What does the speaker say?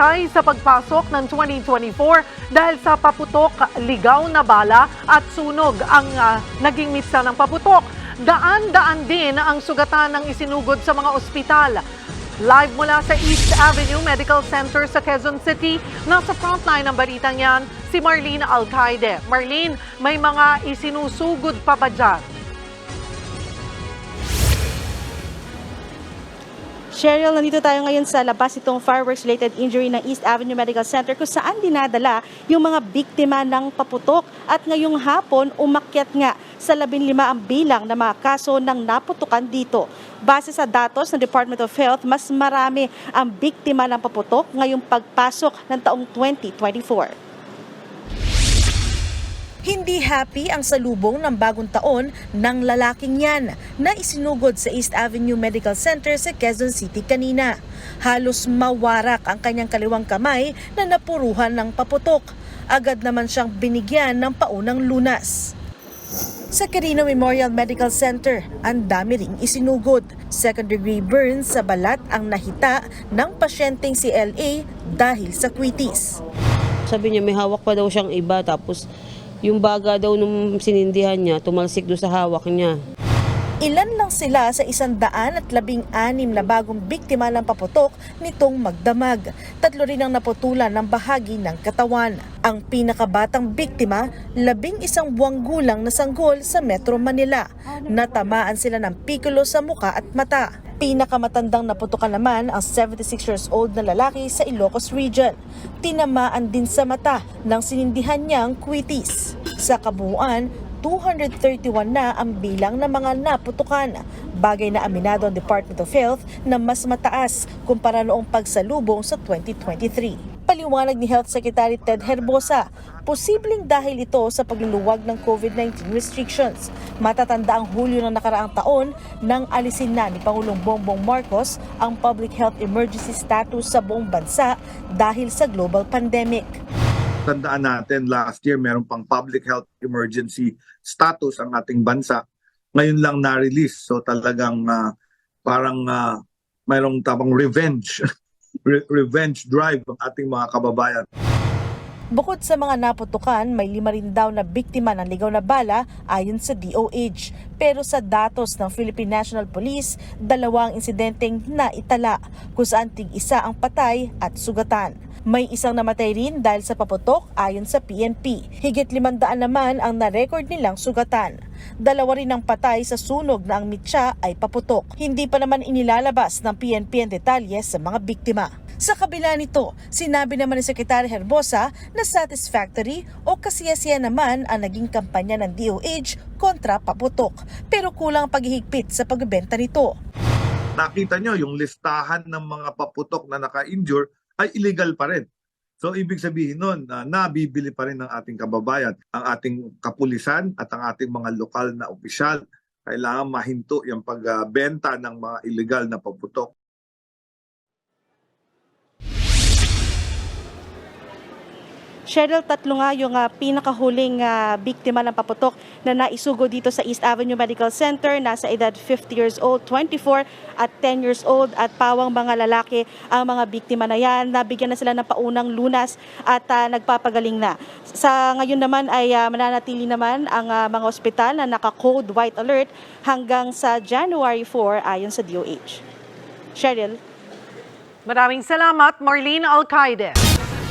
patay sa pagpasok ng 2024 dahil sa paputok, ligaw na bala at sunog ang ah, naging mitsa ng paputok. Daan-daan din ang sugatan ng isinugod sa mga ospital. Live mula sa East Avenue Medical Center sa Quezon City, nasa frontline ng balitang yan, si Marlene Alcaide. Marlene, may mga isinusugod pa ba dyan? Cheryl, nandito tayo ngayon sa labas itong fireworks-related injury ng East Avenue Medical Center kung saan dinadala yung mga biktima ng paputok. At ngayong hapon, umakyat nga sa 15 ang bilang ng mga kaso ng naputukan dito. Base sa datos ng Department of Health, mas marami ang biktima ng paputok ngayong pagpasok ng taong 2024. Hindi happy ang salubong ng bagong taon ng lalaking yan na isinugod sa East Avenue Medical Center sa Quezon City kanina. Halos mawarak ang kanyang kaliwang kamay na napuruhan ng paputok. Agad naman siyang binigyan ng paunang lunas. Sa Carino Memorial Medical Center, ang dami ring isinugod. Second degree burns sa balat ang nahita ng pasyenteng si LA dahil sa kwitis. Sabi niya may hawak pa daw siyang iba tapos yung baga daw nung sinindihan niya, tumalsik doon sa hawak niya. Ilan lang sila sa isang daan at labing anim na bagong biktima ng paputok nitong magdamag. Tatlo rin ang naputulan ng bahagi ng katawan. Ang pinakabatang biktima, labing isang buwang gulang na sanggol sa Metro Manila. Natamaan sila ng pikulo sa muka at mata. Pinakamatandang naputukan naman ang 76 years old na lalaki sa Ilocos Region. Tinamaan din sa mata ng sinindihan niyang kwitis. Sa kabuuan, 231 na ang bilang ng mga naputukan. Bagay na aminado ang Department of Health na mas mataas kumpara noong pagsalubong sa 2023. Paliwanag ni Health Secretary Ted Herbosa, posibleng dahil ito sa pagluluwag ng COVID-19 restrictions. Matatanda ang Hulyo ng nakaraang taon nang alisin na ni Pangulong Bongbong Marcos ang public health emergency status sa buong bansa dahil sa global pandemic. tandaan natin last year meron pang public health emergency status ang ating bansa. Ngayon lang na-release. So talagang ah, parang uh, mayroong tapang revenge re- revenge drive ang ating mga kababayan. Bukod sa mga naputukan, may lima rin daw na biktima ng ligaw na bala ayon sa DOH. Pero sa datos ng Philippine National Police, dalawang insidenteng naitala kung saan tig isa ang patay at sugatan. May isang namatay rin dahil sa paputok ayon sa PNP. Higit limandaan naman ang na-record nilang sugatan. Dalawa rin ang patay sa sunog na ang mitya ay paputok. Hindi pa naman inilalabas ng PNP ang detalye sa mga biktima. Sa kabila nito, sinabi naman ni Secretary Herbosa na satisfactory o kasiyasiya naman ang naging kampanya ng DOH kontra paputok. Pero kulang ang paghihigpit sa pagbebenta nito. Nakita nyo yung listahan ng mga paputok na naka-injure ay illegal pa rin. So ibig sabihin nun, na nabibili pa rin ng ating kababayan, ang ating kapulisan at ang ating mga lokal na opisyal. Kailangan mahinto yung pagbenta ng mga illegal na paputok. Cheryl, tatlo nga yung ah, pinakahuling ah, biktima ng paputok na naisugo dito sa East Avenue Medical Center. Nasa edad 50 years old, 24 at 10 years old at pawang mga lalaki ang mga biktima na yan. Nabigyan na sila ng paunang lunas at ah, nagpapagaling na. Sa ngayon naman ay ah, mananatili naman ang ah, mga ospital na naka-code white alert hanggang sa January 4 ayon sa DOH. Cheryl? Maraming salamat, Marlene Alcaide.